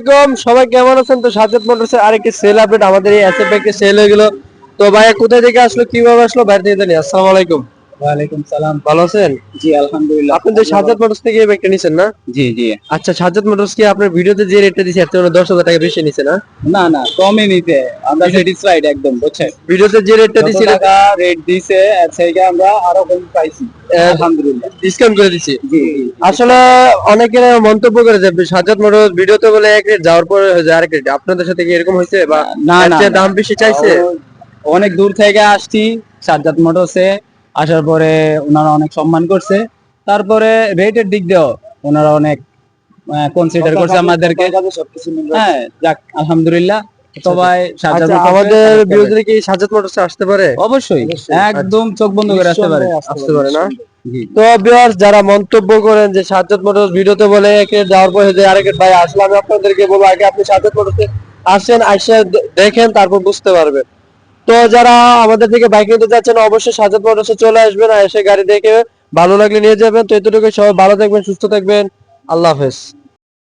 আলাইকুম, সবাই কেমন আছেন? তো সাজেদ মোটরস আরেকটি সেল আপডেট আমাদের এই এসএফ ব্যাংকে সেল হয়ে গেল। তো ভাইয়া, কোথায় থেকে আসলো, কীভাবে আসলো বাইরে থেকে জানি আসসালামু আলাইকুম। ওয়ালাইকুম সালাম। ভালো আছেন? জি আলহামদুলিল্লাহ আপনি তো সাজেদ মোটরস থেকে ব্যাগটা নিছেন না? জি জি। আচ্ছা সাজেদ মোটরস কি আপনার ভিডিওতে যে রেটটা দিছে দশ হাজার টাকা বেশি নিছে না? না না কমই নিতে আমরা স্যাটিসফাইড একদম বুঝছেন? ভিডিওতে যে রেটটা দিছে টাকা রেট দিছে থেকে আমরা আরও কম পাইছি। আলহামদুলিল্লাহ। ডিসকাউন্ট করে দিছি। জি আসলে অনেকে মন্তব্য করে যে সাজ্জাদ মোটরস ভিডিওতে বলে এক রেট যাওয়ার পরে হয়ে যায় আরেক রেট আপনাদের সাথে কি এরকম হয়েছে বা না। দাম বেশি চাইছে? অনেক দূর থেকে আসছি সাজ্জাদ মোটরসে। আসার পরে ওনারা অনেক সম্মান করছে। তারপরে রেটের দিক দিয়েও ওনারা অনেক কনসিডার করছে আমাদেরকে। হ্যাঁ যাক আলহামদুলিল্লাহ। সবাই আচ্ছা মোটরসে আমাদের কি সাজ্জাদ মোটরসে আসতে পারে? অবশ্যই একদম চোখ বন্ধ করে আসতে পারে। আসতে পারে না? তো ভিউয়ার্স যারা মন্তব্য করেন যে সাজ্জাদ মোটরস ভিডিওতে বলে একে যাওয়ার পরে যে আরেকের ভাই আসলে আমি আপনাদেরকে বলব আগে আপনি সাজ্জাদ মোটরসে আসেন আসে দেখেন তারপর বুঝতে পারবেন। তো যারা আমাদের থেকে বাইক নিতে যাচ্ছেন, অবশ্যই সাজাত মোটরসে চলে আসবেন আর এসে গাড়ি দেখে ভালো লাগলে নিয়ে যাবেন। তো এতটুকু সবাই ভালো থাকবেন, সুস্থ থাকবেন। আল্লাহ হাফেজ।